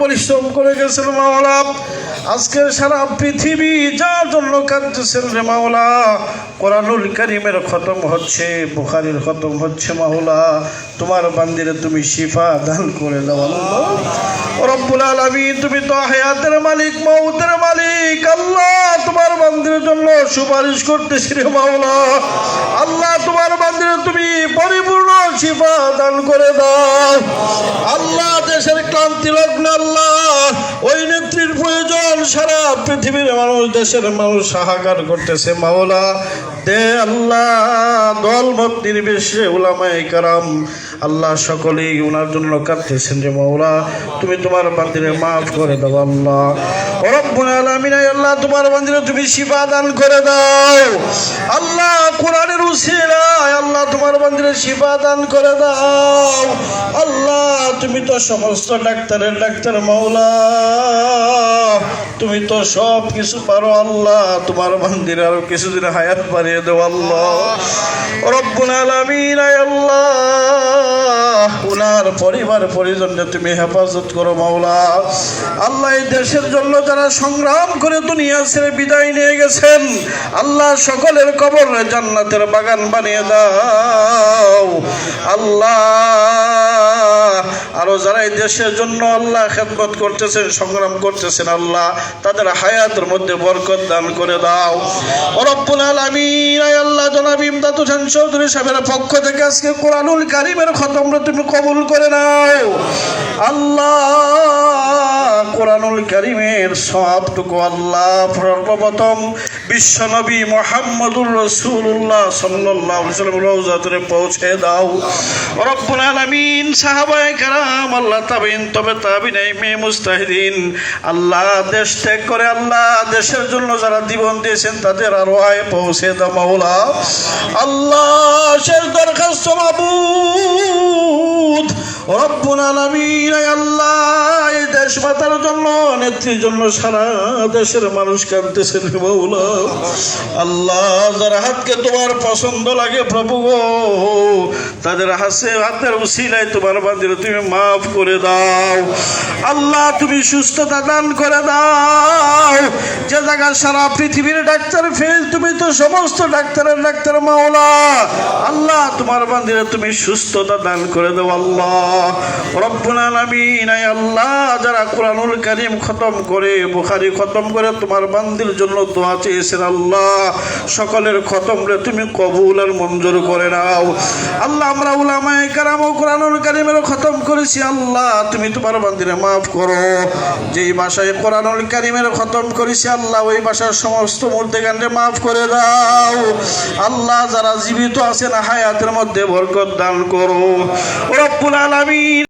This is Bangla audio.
পরিশ্রম করে মাওলা। সারা পৃথিবী যার জন্য কাঁদতেছেন রে মাওলা। কোরআনুল করিমের খতম হচ্ছে, বুখারির খতম হচ্ছে মাওলা। তোমার বান্দিরে তুমি শিফা দান করে দাও রব্বুল আলামিন, তুমি তো হায়াতের মালিক মৌতের মালিক। আল্লাহ তোমার বান্দির জন্য সুপারিশ করতেছি রে মাওলা। আল্লাহ তোমার বান্দিরে তুমি পরিপূর্ণ শিফা দান করে দাও। আল্লাহ, দেশের ক্লান্তি লগ্ন আল্লাহ। ওই নেত্রীর প্রয়োজন সারা পৃথিবীর মানুষ, দেশের মানুষ হাহাকার করতেছে। মাওলা, দে আল্লাহ দলমত নির্বিশেষে উলামায়ে কারাম। আল্লাহ সকলেই ওনার জন্য কাঁদতেছেন যে মাওলা। তুমি তোমার বান্দিরে মাফ করে দাও আল্লাহ। রব্বুল আলামিন আল্লাহ, তোমার বান্দিরে তুমি শিফা দান করে দাও। আল্লাহ, কোরআনের উসিলায় আল্লাহ তোমার মন্দিরে শিবা দান করে দাও। আল্লাহ, তুমি তো সমস্ত ডাক্তারের ডাক্তার মাওলা। তুমি তো সব কিছু পারো আল্লাহ। তোমার মন্দিরে আরও কিছুদিন হায়াত বাড়িয়ে দেও আল্লাহ। রব্বুল আলামিন আল্লাহ। উনার পরিবার পরিজনকে তুমি হেফাজত করো, মাওলা। আল্লাহ এই দেশের জন্য যারা সংগ্রাম করে দুনিয়া ছেড়ে বিদায় নিয়ে গেছেন, আল্লাহ সকলের কবর জান্নাতের বাগান বানিয়ে দাও। আল্লাহ আরও যারা এই দেশের জন্য আল্লাহ খেদমত করতেছেন, সংগ্রাম করতেছেন, আল্লাহ তাদের হায়াতের মধ্যে বরকত দান করে দাও। রব্বুল আলামিন আল্লাহ জনাব চৌধুরী সাহেবের পক্ষ থেকে আজকে কোরআনুল কারিমের তুমি কবুল করে নাও। আল্লাহ কোরআনুল কারিমের সবটুকু আল্লাহ সর্বপ্রথম বিশ্বনবী মোহাম্মদুর রসুল্লাহ সাল্লাহ সাল্লাম পৌঁছে দাও। রব্বুল আলামিন সাহাবায়ে কারাম, আল্লাহ তাবিন, তবে তাবিন এই মেয়ে মুস্তাহিদিন। আল্লাহ দেশ ত্যাগ করে আল্লাহ দেশের জন্য যারা জীবন দিয়েছেন তাদের আরও আয় পৌঁছে দাও মাওলা। আল্লাহ শেষ দরখাস্ত মাবুদ। রব্বুল আলামিন আল্লাহ। মাতার জন্য, নেত্রীর জন্য সারা দেশের মানুষ কাঁদতেছেন আল্লাহ, যারা হাতকে তোমার পছন্দ লাগে প্রভু গো। তাদের হাসে হাতের উসিলায় তোমার বান্দির তুমি মাফ করে দাও। আল্লাহ, তুমি সুস্থতা দান করে দাও। যে জায়গায় সারা পৃথিবীর ডাক্তার ফেল, তুমি তো সমস্ত ডাক্তারের ডাক্তার মাওলা। আল্লাহ, তোমার বান্দিরে তুমি সুস্থতা দান করে দাও, আল্লাহ। রব্বুল আলামিন আল্লাহ, যারা কোরআনুল কারীম খতম করে, বুখারী খতম করে তোমার বান্দির জন্য দোয়া চেয়েছেন, আল্লাহ। সকলের খতম রে তুমি কবুল আর মঞ্জুর করে নাও। আল্লাহ আমরা উলামায় কারাম ও কোরআনুল কারিমেরও খতম করেছি। আল্লাহ, তুমি তোমার বান্দিরে মাফ করো। যেই ভাষায় কোরআনুল কারিমের খতম করেছি, আল্লাহ, ওই ভাষার সমস্ত মূর্তি গানরে মাফ করে দাও। আল্লাহ, যারা জীবিত আছেন, হায়াতের মধ্যে বরকত দান করো। রব্বুল আলামিন